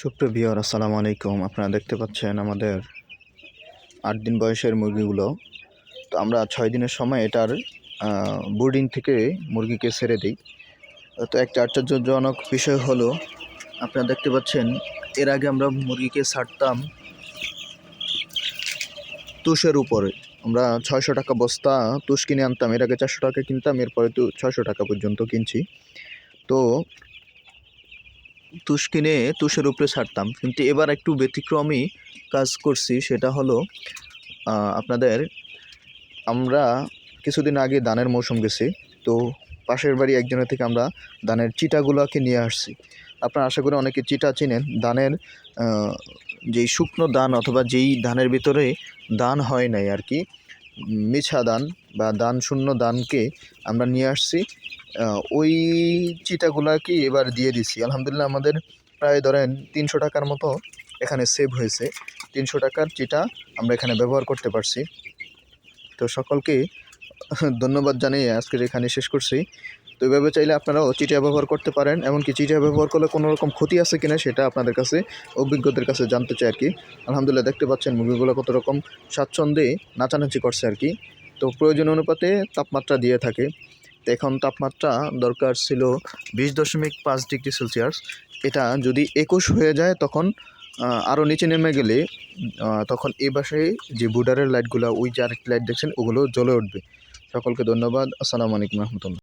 সুপ্রভিয়র আসসালামু আলাইকুম। আপনারা দেখতে পাচ্ছেন আমাদের আট দিন বয়সের মুরগিগুলো। তো আমরা ছয় দিনের সময় এটার বোর্ডিং থেকে মুরগিকে ছেড়ে দিই। তো একটা আশ্চর্যজনক বিষয় হলো, আপনারা দেখতে পাচ্ছেন, এর আগে আমরা মুরগিকে ছাড়তাম তুষের উপরে। আমরা ছয়শো টাকা বস্তা তুষ কিনে আনতাম, এর আগে চারশো টাকা কিনতাম, এরপরে তো ছয়শো টাকা পর্যন্ত কিনছি। তো তুষ কিনে তুষের উপরে ছাড়তাম। কিন্তু এবার একটু ব্যতিক্রমী কাজ করছি সেটা হলো আপনাদের আমরা কিছুদিন আগে ধানের মৌসুম গেছি তো পাশের বাড়ি একজনের থেকে আমরা ধানের চিটাগুলোকে নিয়ে আসছি। আপনারা আশা করি অনেকে চিটা চিনেন। আহ, যেই শুকনো দান অথবা যেই ধানের ভিতরে দান হয় নাই আর কি মিছা দান বা দান শূন্য দানকে আমরা নিয়ে আসছি। ওই চিটাগুলাকে এবার দিয়ে দিছি। আলহামদুলিল্লাহ আমাদের প্রায় ধরেন তিনশো টাকার মতো এখানে সেভ হয়েছে। তিনশো টাকার চিটা আমরা এখানে ব্যবহার করতে পারছি। তো সকলকে ধন্যবাদ জানিয়ে আজকের এখানে শেষ করছি। তো এভাবে চাইলে আপনারাও চিটা ব্যবহার করতে পারেন। এমনকি চিটা ব্যবহার করলে কোনো রকম ক্ষতি আছে কিনা সেটা আপনাদের কাছে, অভিজ্ঞদের কাছে জানতে চাই আর কি। আলহামদুলিল্লাহ দেখতে পাচ্ছেন মুরগিগুলো কত রকম স্বাচ্ছন্দ্যে নাচানাচি করছে আর কি। তো প্রয়োজন অনুপাতে তাপমাত্রা দিয়ে থাকে। এখন তাপমাত্রা দরকার ছিল বিশ দশমিক পাঁচ ডিগ্রি সেলসিয়াস। এটা যদি একুশ হয়ে যায় তখন আরও নিচে নেমে গেলে তখন এ বাসায় যে বুডারের লাইটগুলো, ওই যে আরেকটি লাইট দেখছেন, ওগুলো জ্বলে উঠবে। সকলকে ধন্যবাদ। আসসালামু আলাইকুম রহমতুল্লাহ।